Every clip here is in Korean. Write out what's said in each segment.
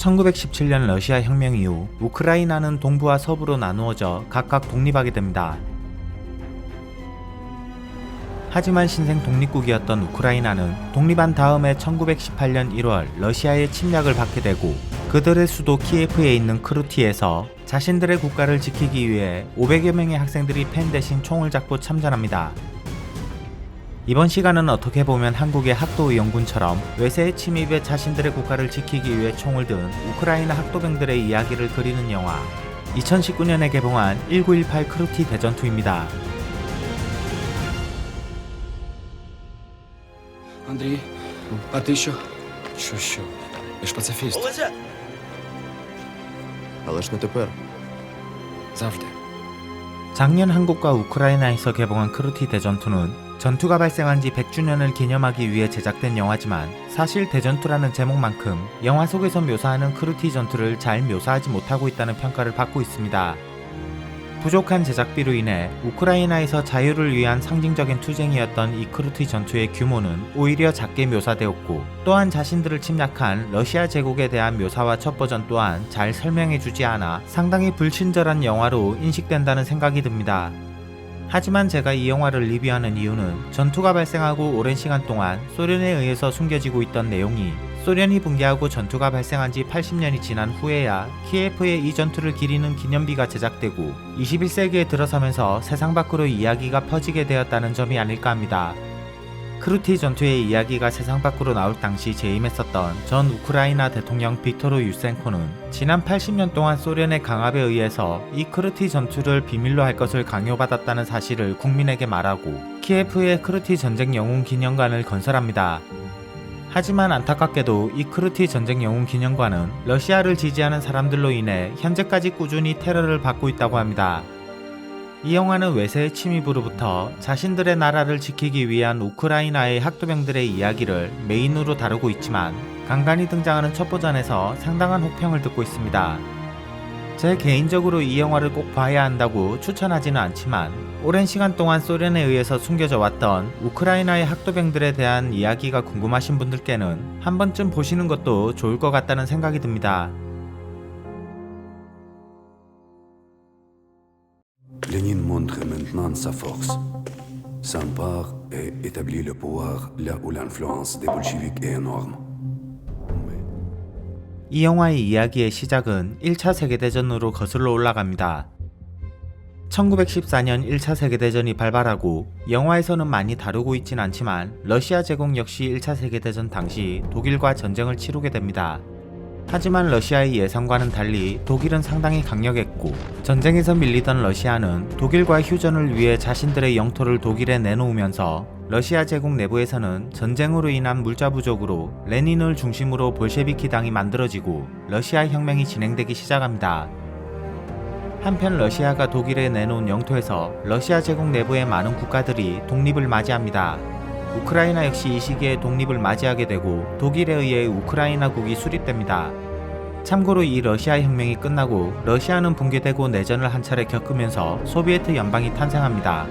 1917년 러시아 혁명 이후 우크라이나는 동부와 서부로 나누어져 각각 독립하게 됩니다. 하지만 신생 독립국이었던 우크라이나는 독립한 다음에 1918년 1월 러시아의 침략을 받게 되고 그들의 수도 키예프에 있는 크루티에서 자신들의 국가를 지키기 위해 500여 명의 학생들이 펜 대신 총을 잡고 참전합니다. 이번 시간은 어떻게 보면 한국의 학도의용군처럼 외세의 침입에 자신들의 국가를 지키기 위해 총을 든 우크라이나 학도병들의 이야기를 그리는 영화 2019년에 개봉한 1918 크루티 대전투입니다. Андрій, а ти що? Що, що? Я ж пацифіст. Але ж не тепер. Завжди. 작년 한국과 우크라이나에서 개봉한 크루티 대전투는 전투가 발생한 지 100주년을 기념하기 위해 제작된 영화지만 사실 대전투라는 제목만큼 영화 속에서 묘사하는 크루티 전투를 잘 묘사하지 못하고 있다는 평가를 받고 있습니다. 부족한 제작비로 인해 우크라이나에서 자유를 위한 상징적인 투쟁이었던 이 크루티 전투의 규모는 오히려 작게 묘사되었고 또한 자신들을 침략한 러시아 제국에 대한 묘사와 첫 버전 또한 잘 설명해주지 않아 상당히 불친절한 영화로 인식된다는 생각이 듭니다. 하지만 제가 이 영화를 리뷰하는 이유는 전투가 발생하고 오랜 시간 동안 소련에 의해서 숨겨지고 있던 내용이 소련이 붕괴하고 전투가 발생한 지 80년이 지난 후에야 키예프의 이 전투를 기리는 기념비가 제작되고 21세기에 들어서면서 세상 밖으로 이야기가 퍼지게 되었다는 점이 아닐까 합니다. 크루티 전투의 이야기가 세상 밖으로 나올 당시 재임했었던 전 우크라이나 대통령 빅토르 유센코는 지난 80년 동안 소련의 강압에 의해서 이 크루티 전투를 비밀로 할 것을 강요받았다는 사실을 국민에게 말하고 키예프의 크루티 전쟁 영웅 기념관을 건설합니다. 하지만 안타깝게도 이 크루티 전쟁 영웅 기념관은 러시아를 지지하는 사람들로 인해 현재까지 꾸준히 테러를 받고 있다고 합니다. 이 영화는 외세의 침입으로부터 자신들의 나라를 지키기 위한 우크라이나의 학도병들의 이야기를 메인으로 다루고 있지만 간간히 등장하는 첫 버전에서 상당한 혹평을 듣고 있습니다. 제 개인적으로 이 영화를 꼭 봐야 한다고 추천하지는 않지만 오랜 시간 동안 소련에 의해서 숨겨져 왔던 우크라이나의 학도병들에 대한 이야기가 궁금하신 분들께는 한 번쯤 보시는 것도 좋을 것 같다는 생각이 듭니다. Lénine montre maintenant sa force. Son part et établit le pouvoir là où l'influence des bolcheviks est énorme. 이 영화의 이야기의 시작은 1차 세계대전으로 거슬러 올라갑니다. 1914년 1차 세계대전이 발발하고 영화에서는 많이 다루고 있진 않지만 러시아 제국 역시 1차 세계대전 당시 독일과 전쟁을 치르게 됩니다. 하지만 러시아의 예상과는 달리 독일은 상당히 강력했고 전쟁에서 밀리던 러시아는 독일과 휴전을 위해 자신들의 영토를 독일에 내놓으면서 러시아 제국 내부에서는 전쟁으로 인한 물자 부족으로 레닌을 중심으로 볼셰비키 당이 만들어지고 러시아 혁명이 진행되기 시작합니다. 한편 러시아가 독일에 내놓은 영토에서 러시아 제국 내부의 많은 국가들이 독립을 맞이합니다. 우크라이나 역시 이 시기에 독립을 맞이하게 되고 독일에 의해 우크라이나국이 수립됩니다. 참고로 이 러시아 혁명이 끝나고 러시아는 붕괴되고 내전을 한 차례 겪으면서 소비에트 연방이 탄생합니다.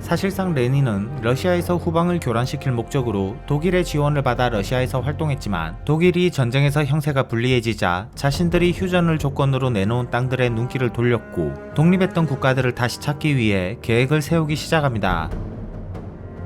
사실상 레닌은 러시아에서 후방을 교란시킬 목적으로 독일의 지원을 받아 러시아에서 활동했지만 독일이 전쟁에서 형세가 불리해지자 자신들이 휴전을 조건으로 내놓은 땅들의 눈길을 돌렸고 독립했던 국가들을 다시 찾기 위해 계획을 세우기 시작합니다.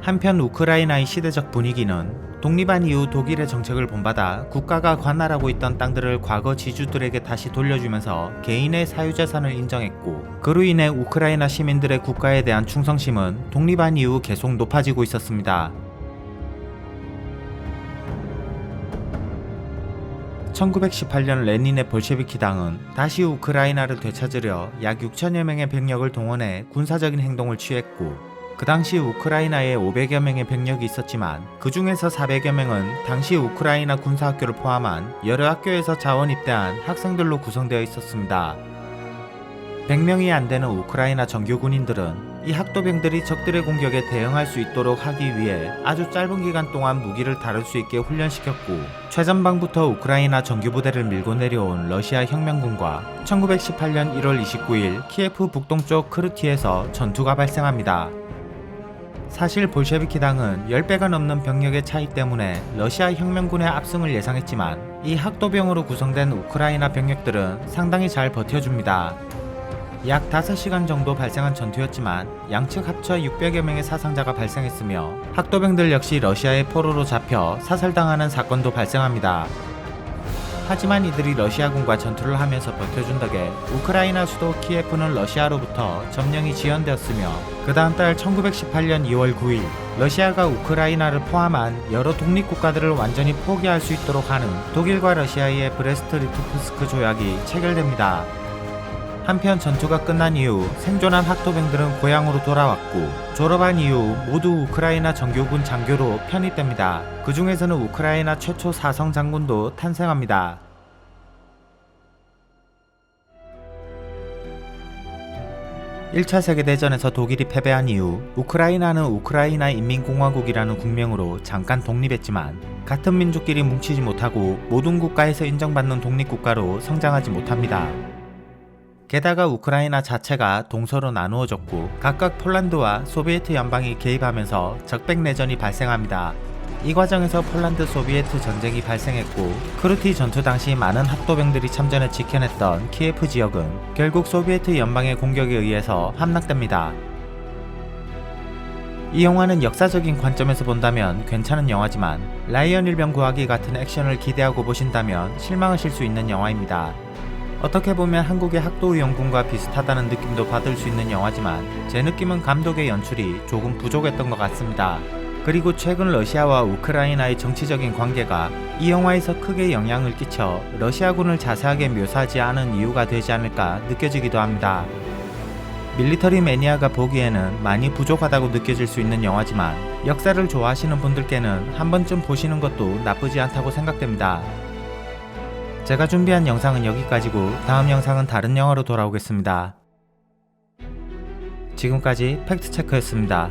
한편 우크라이나의 시대적 분위기는 독립한 이후 독일의 정책을 본받아 국가가 관할하고 있던 땅들을 과거 지주들에게 다시 돌려주면서 개인의 사유재산을 인정했고 그로 인해 우크라이나 시민들의 국가에 대한 충성심은 독립한 이후 계속 높아지고 있었습니다. 1918년 레닌의 볼셰비키 당은 다시 우크라이나를 되찾으려 약 6천여 명의 병력을 동원해 군사적인 행동을 취했고 그 당시 우크라이나에 500여 명의 병력이 있었지만 그 중에서 400여 명은 당시 우크라이나 군사학교를 포함한 여러 학교에서 자원 입대한 학생들로 구성되어 있었습니다. 100명이 안 되는 우크라이나 정규 군인들은 이 학도병들이 적들의 공격에 대응할 수 있도록 하기 위해 아주 짧은 기간 동안 무기를 다룰 수 있게 훈련시켰고 최전방부터 우크라이나 정규 부대를 밀고 내려온 러시아 혁명군과 1918년 1월 29일 키예프 북동쪽 크르티에서 전투가 발생합니다. 사실 볼셰비키 당은 10배가 넘는 병력의 차이 때문에 러시아 혁명군의 압승을 예상했지만 이 학도병으로 구성된 우크라이나 병력들은 상당히 잘 버텨줍니다. 약 5시간 정도 발생한 전투였지만 양측 합쳐 600여 명의 사상자가 발생했으며 학도병들 역시 러시아의 포로로 잡혀 사살당하는 사건도 발생합니다. 하지만 이들이 러시아군과 전투를 하면서 버텨준 덕에 우크라이나 수도 키예프는 러시아로부터 점령이 지연되었으며 그 다음 달 1918년 2월 9일 러시아가 우크라이나를 포함한 여러 독립국가들을 완전히 포기할 수 있도록 하는 독일과 러시아의 브레스트 리토프스크 조약이 체결됩니다. 한편 전투가 끝난 이후 생존한 학도병들은 고향으로 돌아왔고 졸업한 이후 모두 우크라이나 정규군 장교로 편입됩니다. 그 중에서는 우크라이나 최초 사성 장군도 탄생합니다. 일차 세계대전에서 독일이 패배한 이후 우크라이나는 우크라이나 인민공화국이라는 국명으로 잠깐 독립했지만 같은 민족끼리 뭉치지 못하고 모든 국가에서 인정받는 독립국가로 성장하지 못합니다. 게다가 우크라이나 자체가 동서로 나누어졌고 각각 폴란드와 소비에트 연방이 개입하면서 적백 내전이 발생합니다. 이 과정에서 폴란드 소비에트 전쟁이 발생했고 크루티 전투 당시 많은 학도병들이 참전해 지켜냈던 키예프 지역은 결국 소비에트 연방의 공격에 의해서 함락됩니다. 이 영화는 역사적인 관점에서 본다면 괜찮은 영화지만 라이언 일병 구하기 같은 액션을 기대하고 보신다면 실망하실 수 있는 영화입니다. 어떻게 보면 한국의 학도의용군과 비슷하다는 느낌도 받을 수 있는 영화지만 제 느낌은 감독의 연출이 조금 부족했던 것 같습니다. 그리고 최근 러시아와 우크라이나의 정치적인 관계가 이 영화에서 크게 영향을 끼쳐 러시아군을 자세하게 묘사하지 않은 이유가 되지 않을까 느껴지기도 합니다. 밀리터리 매니아가 보기에는 많이 부족하다고 느껴질 수 있는 영화지만 역사를 좋아하시는 분들께는 한 번쯤 보시는 것도 나쁘지 않다고 생각됩니다. 제가 준비한 영상은 여기까지고 다음 영상은 다른 영화로 돌아오겠습니다. 지금까지 팩트체크였습니다.